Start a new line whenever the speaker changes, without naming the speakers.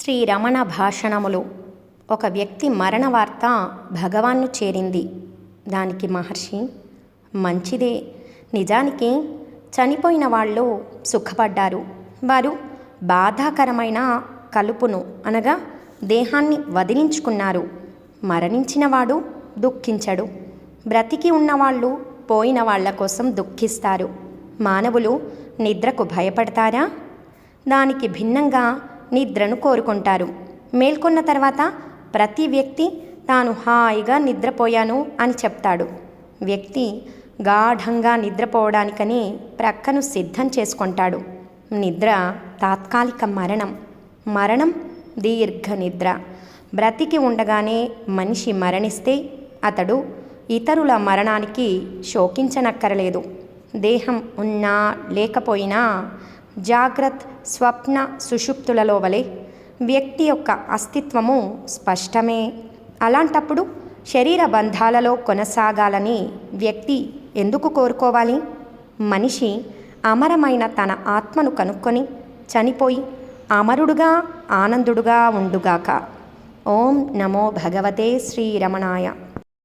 శ్రీ రమణ భాషణములు. ఒక వ్యక్తి మరణ వార్త భగవాన్ను చేరింది. దానికి మహర్షి మంచిదే. నిజానికి చనిపోయిన వాళ్ళు సుఖపడ్డారు. వారు బాధాకరమైన కలుపును అనగా దేహాన్ని వదిలించుకున్నారు. మరణించినవాడు దుఃఖించడు. బ్రతికి ఉన్నవాళ్ళు పోయిన వాళ్ళ కోసం దుఃఖిస్తారు. మానవులు నిద్రకు భయపడతారా? దానికి భిన్నంగా నిద్రను కోరుకుంటారు. మేల్కొన్న తర్వాత ప్రతి వ్యక్తి తాను హాయిగా నిద్రపోయాను అని చెప్తాడు. వ్యక్తి గాఢంగా నిద్రపోవడానికని ప్రక్కను సిద్ధం చేసుకుంటాడు. నిద్ర తాత్కాలిక మరణం. మరణం దీర్ఘ నిద్ర. బ్రతికి ఉండగానే మనిషి మరణిస్తే అతడు ఇతరుల మరణానికి శోకించనక్కరలేదు. దేహం ఉన్నా లేకపోయినా జాగ్రత్ స్వప్న సుషుప్తులలో వలె వ్యక్తి యొక్క అస్తిత్వము స్పష్టమే. అలాంటప్పుడు శరీర బంధాలలో కొనసాగాలని వ్యక్తి ఎందుకు కోరుకోవాలి? మనిషి అమరమైన తన ఆత్మను కనుక్కొని చనిపోయి అమరుడుగా ఆనందుడుగా ఉండుగాక. ఓం నమో భగవతే శ్రీరమణాయ.